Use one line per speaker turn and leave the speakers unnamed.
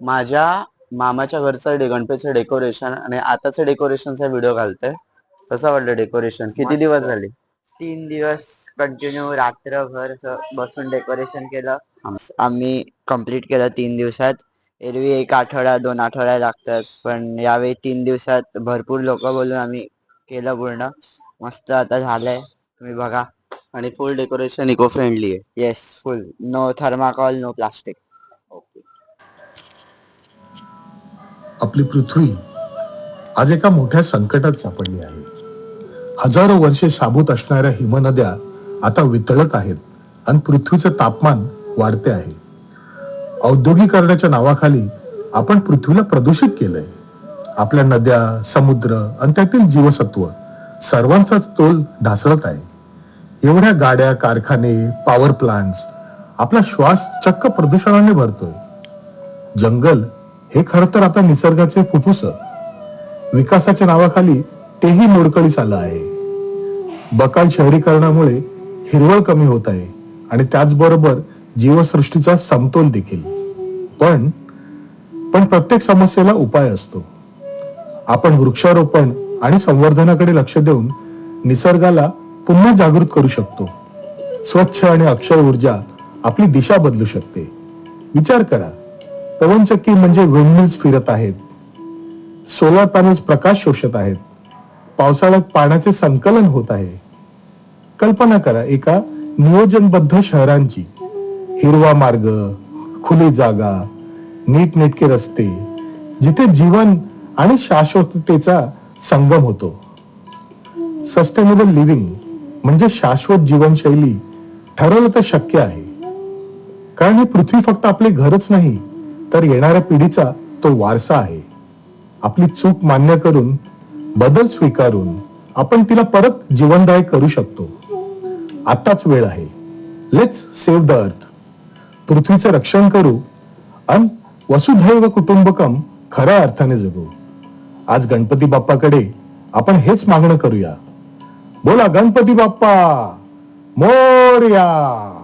माझ्या मामाच्या घरचं डे गणपतीचं डेकोरेशन आणि आताचं डेकोरेशनचा व्हिडिओ घालतोय. कसं वाटलं डेकोरेशन किती. दिवस झाले?
तीन दिवस कंटिन्यू रात्रभर असं बसून डेकोरेशन केलं. आम्ही कंप्लीट केलं तीन दिवसात. एरवी एक आठवडा दोन आठवडा लागतात. पण यावेळी तीन दिवसात भरपूर लोक बोलून आम्ही केलं पूर्ण. मस्त आता झालंय. तुम्ही बघा.
आणि फुल डेकोरेशन इको फ्रेंडली आहे.
Yes full no thermocol no plastic
आपली पृथ्वी आज एका मोठ्या संकटात सापडली आहे. हजारो वर्षे साबूत असणाऱ्या हिमनद्या आता वितळत आहेत आणि पृथ्वीचं तापमान वाढते आहे. औद्योगिकरणाच्या नावाखाली आपण पृथ्वीला प्रदूषित केलंय. आपल्या नद्या समुद्र आणि त्यातील जीवसत्व सर्वांचाच तोल ढासळत आहे. एवढ्या गाड्या कारखाने पॉवर प्लांट्स आपला श्वास चक्क प्रदूषणाने भरतोय. जंगल हे खर तर आता निसर्गाचे फुफ्फुस. विकासाच्या नावाखाली तेही मोडकळीस आलं आहे. बकाल शहरीकरणामुळे हिरवळ कमी होत आहे आणि त्याचबरोबर जीवसृष्टीचा समतोल देखील. पण पण प्रत्येक समस्येला उपाय असतो. आपण वृक्षारोपण आणि संवर्धनाकडे लक्ष देऊन निसर्गाला पुन्हा जागृत करू शकतो. स्वच्छ आणि अक्षय ऊर्जा आपली दिशा बदलू शकते. विचार करा. पवनचक्की म्हणजे विंडमिल्स फिरत आहेत. सोलार पॅनल्स प्रकाश शोषत आहेत. पावसाळ्यात पाण्याचे संकलन होत आहे. कल्पना करा एका नियोजनबद्ध शहरांची. हिरवा मार्ग खुली जागा नीटनेटके रस्ते जिथे जीवन आणि शाश्वततेचा संगम होतो. सस्टेनेबल लिव्हिंग म्हणजे शाश्वत जीवनशैली ठरवलं तर शक्य आहे. कारण ही पृथ्वी फक्त आपले घरच नाही तर येणाऱ्या पिढीचा तो वारसा आहे. आपली चूक मान्य करून बदल स्वीकारून आपण तिला परत जीवनदायक करू शकतो. आताच वेळ आहे. लेट्स सेव्ह द अर्थ पृथ्वीचं रक्षण करू अन वसुधैव कुटुंबकम खऱ्या अर्थाने जगू. आज गणपती बाप्पाकडे आपण हेच मागणं करूया. बोला गणपती बाप्पा! मोरया!